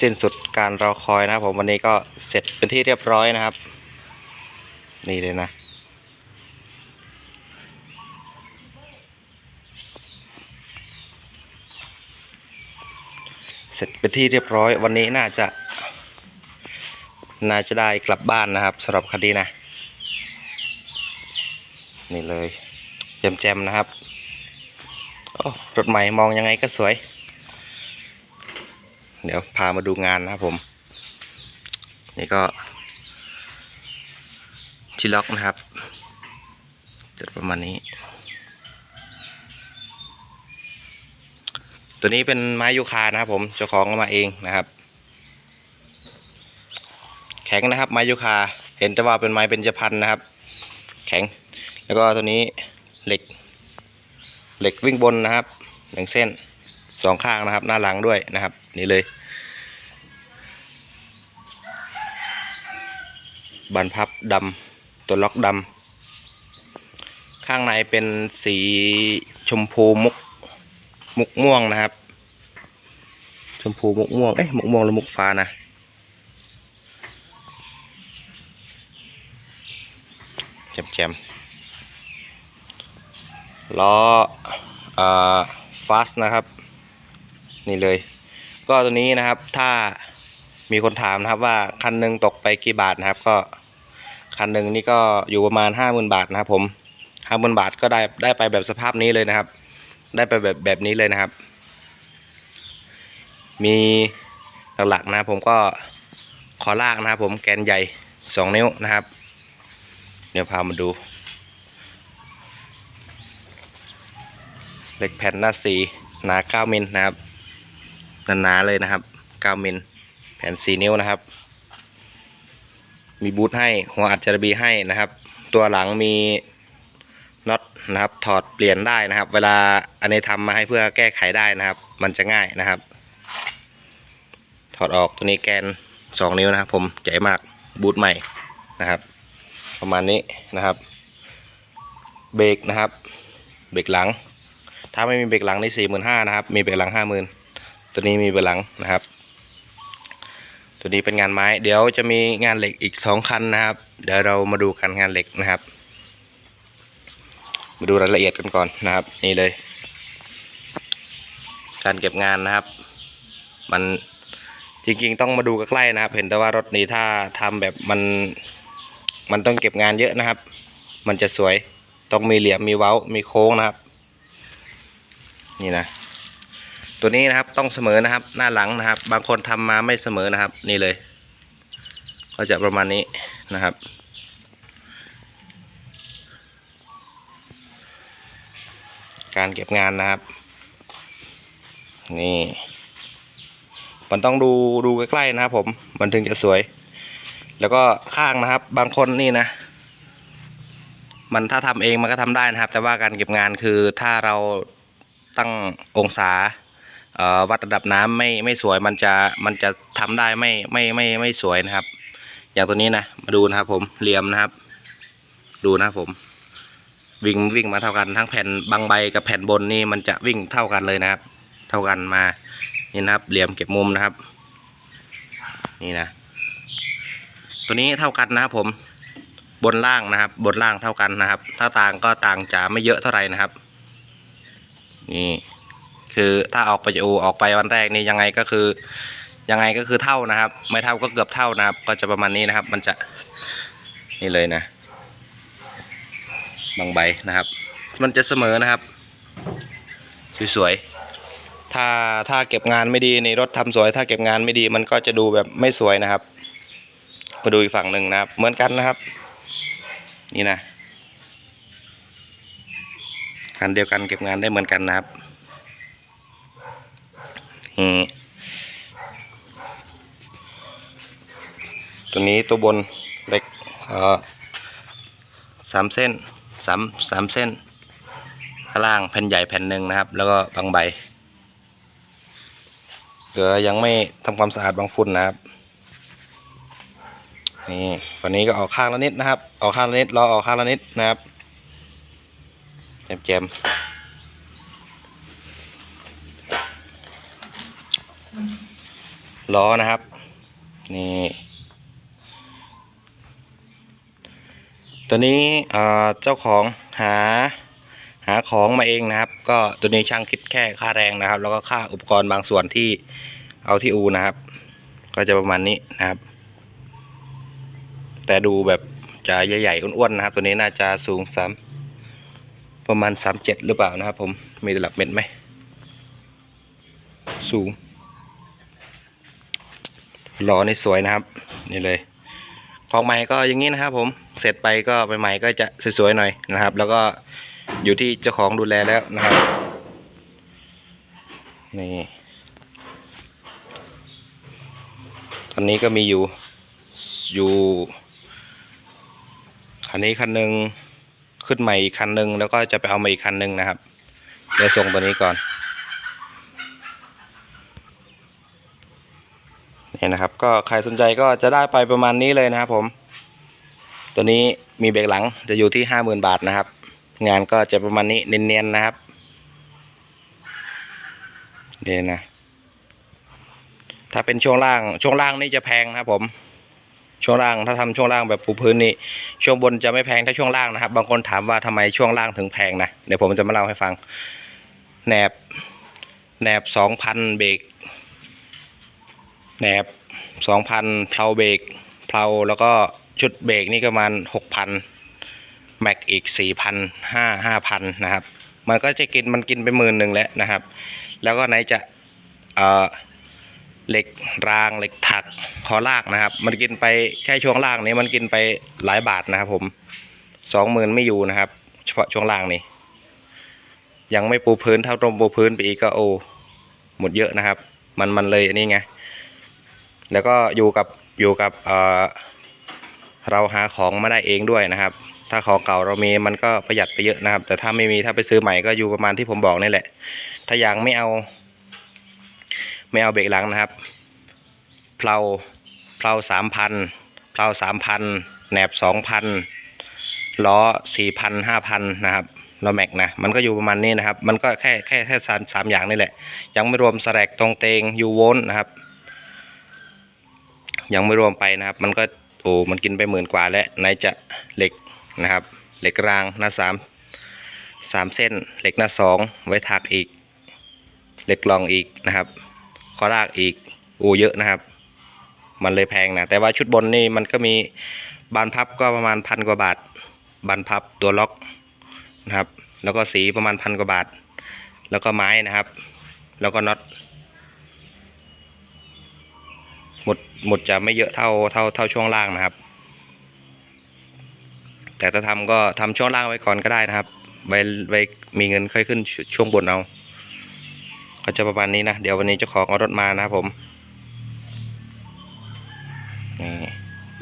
สิ้นสุดการรอคอยนะครับผมวันนี้ก็เสร็จเป็นที่เรียบร้อยนะครับ นี่เลยนะเสร็จเป็นที่เรียบร้อย วันนี้น่าจะน่าจะได้กลับบ้านนะครับสำหรับคันนี้นะ นี่เลยแจมๆนะครับโอ้รถใหม่มองยังไงก็สวย เดี๋ยวพามาดูงานนะครับผม นี่ก็ชิล็อกนะครับจะประมาณนี้ ตัวนี้เป็นไม้ยูคานะครับผมเจ้าของเอามาเองนะครับ แข็งนะครับไม้ยูคา เห็นแต่ว่าเป็นไม้เป็นจพันนะครับ แข็งแล้วก็ตัวนี้เหล็ก เหล็กวิ่งบนนะครับหนึ่งเส้นสองข้างนะครับ หน้าหลังด้วยนะครับ นี่เลย บันพับดำตัวล็อกดำข้างในเป็นสีชมพูมุกมุกม่วงนะครับ ชมพูมุกม่วงเอ๊ะมุกม่วงหรือมุกฟ้านะแจมๆล้อฟาสนะครับ นี่เลย ก็ตัวนี้นะครับถ้า มีคนถามนะครับว่าคันหนึ่งตกไปกี่บาทนะครับ ก็คันหนึ่งนี่ก็อยู่ประมาณห้าหมื่นบาทนะครับ ผมห้าหมื่นบาทก็ได้ได้ไปแบบสภาพนี้เลยนะครับ ได้ไปแบบแบบนี้เลยนะครับ มีหลักๆนะผมก็ขอลากนะครับ ผมแกนใหญ่2นิ้วนะครับ เดี๋ยวพามาดูเหล็กแผ่นหน้าสีหนา 9 มิลนะครับหนาๆเลยนะครับ 9 มิล น4นิ้วนะครับ มีบูทให้หัวอัดจารบีให้นะครับ ตัวหลังมีน็อตนะครับ ถอดเปลี่ยนได้นะครับ เวลาอันนี้ทำมาให้เพื่อแก้ไขได้นะครับ มันจะง่ายนะครับ ถอดออกตัวนี้แกน2นิ้วนะครับ ผมใหญ่มากบูทใหม่นะครับ ประมาณนี้นะครับเบรกนะครับ เบรกหลัง ถ้าไม่มีเบรกหลังนี่สี่หมื่นห้านะครับ มีเบรกหลังห้าหมื่นตัวนี้มีเบรกหลังนะครับ ตัวนี้เป็นงานไม้ เดี๋ยวจะมีงานเหล็กอีกสองคันนะครับ เดี๋ยวเรามาดูกันงานเหล็กนะครับ มาดูรายละเอียดกันก่อนนะครับ นี่เลย การเก็บงานนะครับ มันจริงๆ ต้องมาดูใกล้ๆนะครับ เห็นแต่ว่ารถนี้ถ้าทำแบบมันมันต้องเก็บงานเยอะนะครับ มันจะสวย ต้องมีเหลี่ยมมีเว้ามีโค้งนะครับ นี่นะ ตัวนี้นะครับต้องเสมอนะครับ หน้าหลังนะครับ บางคนทำมาไม่เสมอนะครับ นี่เลย ก็จะประมาณนี้นะครับ การเก็บงานนะครับ นี่มันต้องดูดูใกล้ๆนะครับ ผมมันถึงจะสวย แล้วก็ข้างนะครับ บางคนนี่นะมันถ้าทำเองมันก็ทำได้นะครับ แต่ว่าการเก็บงานคือถ้าเราตั้งองศา วัดระดับน้ำไม่ไม่สวยมันจะมันจะทำได้ไม่ไม่ไม่ไม่สวยนะครับ อย่างตัวนี้นะมาดูนะครับ ผมเหลี่ยมนะครับ ดูนะครับผม วิ่งวิ่งมาเท่ากันทั้งแผ่นบางใบกับแผ่นบนนี่มันจะวิ่งเท่ากันเลยนะครับ เท่ากันมานี่นะครับ เหลี่ยมเก็บมุมนะครับ นี่นะ ตัวนี้เท่ากันนะครับผมบนล่างนะครับ บนล่างเท่ากันนะครับ ถ้าต่างก็ต่างจะไม่เยอะเท่าไหร่นะครับ นี่ คือถ้าออกไปจะอูออกไปวันแรกนี่ยังไงก็คือ ยังไงก็คือเท่านะครับ ไม่เท่าก็เกือบเท่านะครับ ก็จะประมาณนี้นะครับ มันจะนี่เลยนะ บางใบนะครับ มันจะเสมอนะครับสวยๆถ้าถ้าเก็บงานไม่ดีในรถทำสวย ถ้าเก็บงานไม่ดี มันก็จะดูแบบไม่สวยนะครับมาดูอีกฝั่งหนึ่งนะครับ เหมือนกันนะครับ นี่นะคันเดียวกันเก็บงานได้เหมือนกันนะครับ ตัวนี้ตัวบนเล็กเออสามเส้นสามสามเส้นข้างล่างแผ่นใหญ่แผ่นหนึ่งนะครับ แล้วก็บางใบเหลือยังไม่ทำความสะอาดบางฝุ่นนะครับนี่ฝั่งนี้ก็ออกข้างละนิดนะครับ ออกข้างละนิดรอออกข้างละนิดนะครับแจมแจม ล้อนะครับ นี่ ตัวนี้เจ้าของหาหาของมาเองนะครับ ก็ตัวนี้ช่างคิดแค่ค่าแรงนะครับ แล้วก็ค่าอุปกรณ์บางส่วนที่เอาที่อูนะครับ ก็จะประมาณนี้นะครับ แต่ดูแบบจะใหญ่ๆอ้วนๆนะครับ ตัวนี้น่าจะสูงสามประมาณสามเจ็ดหรือเปล่านะครับ ผมมีตลับเม็ดไหมสูง ล้อนี่สวยนะครับ นี่เลย ของใหม่ก็อย่างนี้นะครับ ผมเสร็จไปก็ใหม่ๆก็จะสวยๆหน่อยนะครับ แล้วก็อยู่ที่เจ้าของดูแลแล้วนะครับนี่ตอนนี้ก็มีอยู่อยู่คันนี้คันหนึ่งขึ้นใหม่อีกคันหนึ่งแล้วก็จะไปเอามาอีกคันหนึ่งนะครับเดี๋ยวส่งตัวนี้ก่อน นี่นะครับ ก็ใครสนใจก็จะได้ไปประมาณนี้เลยนะครับผม ตัวนี้มีเบรกหลังจะอยู่ที่ห้าหมื่นบาทนะครับ งานก็จะประมาณนี้เนียนๆนะครับเดยนะถ้าเป็นช่วงล่างช่วงล่างนี่จะแพงนะครับผมช่วงล่างถ้าทำช่วงล่างแบบปูพื้นนี่ช่วงบนจะไม่แพงเท่าช่วงล่างนะครับ บางคนถามว่าทำไมช่วงล่างถึงแพงนะเดี๋ยวผมจะมาเล่าให้ฟังแหนบแหนบสองพันเบรก แหนบสองพันเพลาเบรกเพลาแล้วก็ชุดเบรกนี่ก็ประมาณหกพันแม็กอีกสี่พันห้าห้าพันนะครับ มันก็จะกินมันกินไปหมื่นหนึ่งแล้วนะครับ แล้วก็ไหนจะเอ่อเหล็กรางเหล็กถักคอลากนะครับ มันกินไปแค่ช่วงล่างนี้มันกินไปหลายบาทนะครับผมสองหมื่นไม่อยู่นะครับ เฉพาะช่วงล่างนี้ยังไม่ปูพื้นเท่าตรงปูพื้นไปอีกก็โอหมดเยอะนะครับ มันมันเลยอันนี้ไง แล้วก็อยู่กับอยู่กับเราหาของมาได้เองด้วยนะครับ ถ้าของเก่าเรามีมันก็ประหยัดไปเยอะนะครับ แต่ถ้าไม่มีถ้าไปซื้อใหม่ก็อยู่ประมาณที่ผมบอกนี่แหละ ถ้ายังไม่เอา ไม่เอาเบรกหลังนะครับเพลาเพลาสามพันเพลาสามพันแหนบสองพันล้อสี่พันห้าพันนะครับล้อแม็กนะมันก็อยู่ประมาณนี้นะครับ มันก็แค่แค่แค่สามสามอย่างนี่แหละ ยังไม่รวมสแลกตรงเตงยูโวลนะครับ ยังไม่รวมไปนะครับ มันก็โอ้มันกินไปหมื่นกว่าแล้วไหนจะเหล็กนะครับ เหล็กรางหน้าสามสามเส้น เหล็กหน้าสองไว้ถักอีก เหล็กรองอีกนะครับคอรากอีกโอ้เยอะนะครับ มันเลยแพงนะแต่ว่าชุดบนนี่มันก็มีบานพับก็ประมาณพันกว่าบาท บานพับตัวล็อกนะครับ แล้วก็สีประมาณพันกว่าบาท แล้วก็ไม้นะครับ แล้วก็น็อต หมดหมดจะไม่เยอะเท่าเท่าเท่าช่วงล่างนะครับ แต่ถ้าทำก็ทำช่วงล่างไว้ก่อนก็ได้นะครับไว้ไว้มีเงินค่อยขึ้นช่วงบนเอาก็จะประมาณนี้นะเดี๋ยววันนี้เจ้าของเอารถมานะครับผมนี่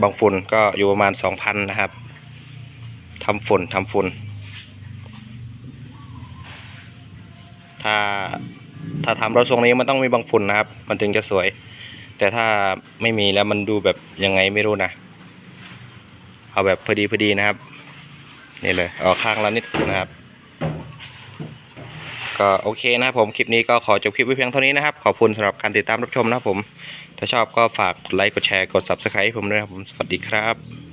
บางฝุ่นก็อยู่ประมาณสองพันนะครับทำฝุ่นทำฝุ่นถ้าถ้าทำรถทรงนี้มันต้องมีบางฝุ่นนะครับ มันถึงจะสวย แต่ถ้าไม่มีแล้วมันดูแบบยังไงไม่รู้นะ เอาแบบพอดีพอดีนะครับ นี่เลยเอาข้างละนิดนะครับ ก็โอเคนะครับผมคลิปนี้ก็ขอจบคลิปไว้เพียงเท่านี้นะครับ ขอบคุณสำหรับการติดตามรับชมนะครับผม ถ้าชอบก็ฝากกดไลค์กดแชร์กด subscribe ผมด้วยนะครับผมสวัสดีครับ